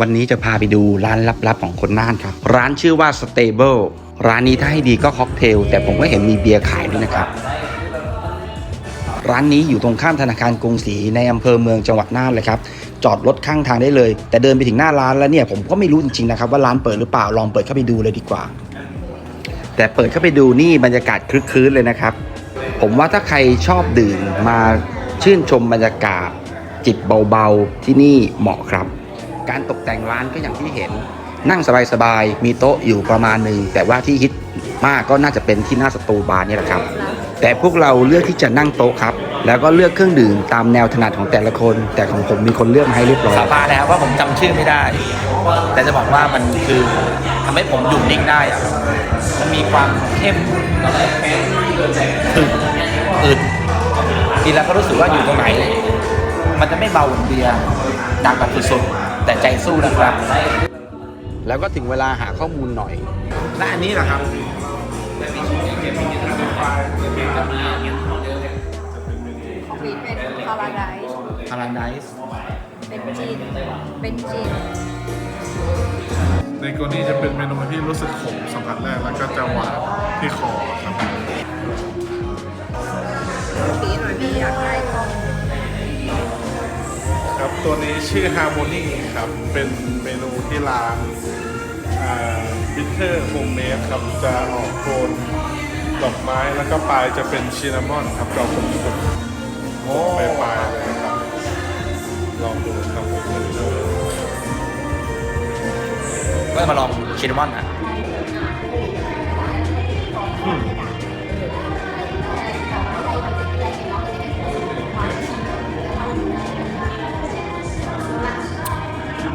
วันนี้จะพาไปดูร้านลับๆของคนน่านครับ ร้านชื่อว่า Stable ร้านนี้ถ้าให้ดีก็ค็อกเทล แต่ผมก็เห็นมีเบียร์ขายด้วยนะครับ ร้านนี้อยู่ตรงข้ามธนาคารกรุงศรีในอำเภอเมืองจังหวัดน่านเลยครับ จอดรถข้างทางได้เลย แต่เดินไปถึงหน้าร้านแล้วเนี่ยผมก็ไม่รู้จริงๆนะครับว่าร้านเปิดหรือเปล่าลองเปิดเข้าไปดูเลยดีกว่า แต่เปิดเข้าไปดูนี่บรรยากาศคลึกคลื้นเลยนะครับ ผมว่าถ้าใครชอบดื่มมาชื่นชมบรรยากาศจิบเบาๆที่นี่เหมาะครับ การตกแต่งร้านก็อย่างที่เห็น นั่งสบายๆมีโต๊ะอยู่ประมาณหนึ่งแต่ว่าที่ฮิตมากก็น่าจะเป็นที่หน้าสตูบาร์นี่แหละครับ แต่พวกเราเลือกที่จะนั่งโต๊ะครับ แล้วก็เลือกเครื่องดื่มตามแนวถนัดของแต่ละคน แต่ของผมมีคนเลือกมาให้เรียบร้อยสาบานแล้วว่าผมจำชื่อไม่ได้ แต่จะบอกว่ามันคือทำให้ผมอยู่นิ่งได้อะมันมีความเข้มแล้วก็ถึกอึดกินแล้วก็รู้สึกว่าอยู่ตรงไหน มันจะไม่เบาเหมือนเบียร์ ดักแบบสุดๆแต่ใจสู้นะครับ แล้วก็ถึงเวลาหาข้อมูลหน่อย และอันนี้เหรอครับของพีทเป็นพาราไดซ์พาราไดส์เป็นจีนเป็นจีนในกรณีจะเป็นเมนูที่รู้สึกขมสัมผัสแรกแล้วก็จะหวานที่คอครับ ตัวนี้ชื่อ Harmony ครับ เป็นเมนูที่ร้านบิทเทอร์โฮมเมดครับ จะออกโทนดอกไม้แล้วก็ปลายจะเป็นชินนามอนครับดอกผมสุดโอ้ปลายปลายๆเลยครับ ลองดูครับก็มาลองชินนามอนอะ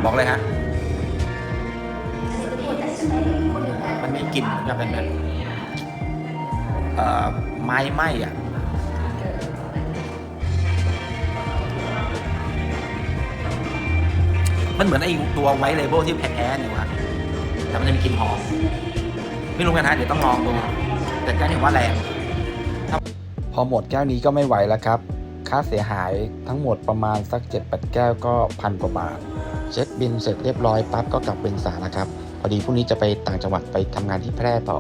บอกเลยฮะ มันมีกลิ่นเหมือนกับเป็นแบบเอ่อไม้ไหม้อะมันเหมือนไอ้ตัวไวท์เลเบลที่แพ้ๆเนี่ยวะแต่มันจะมีกลิ่นหอม ไม่รู้กันนะเดี๋ยวต้องลองดู แต่ก็เห็นว่าแรง พอหมดแก้วนี้ก็ไม่ไหวแล้วครับ ค่าเสียหายทั้งหมดประมาณสัก 7-8 แก้วก็พันกว่าบาท เช็คบินเสร็จเรียบร้อยปั๊บก็กลับเป็นสาแล้วครับ พอดีพรุ่งนี้จะไปต่างจังหวัดไปทำงานที่แพร่ต่อ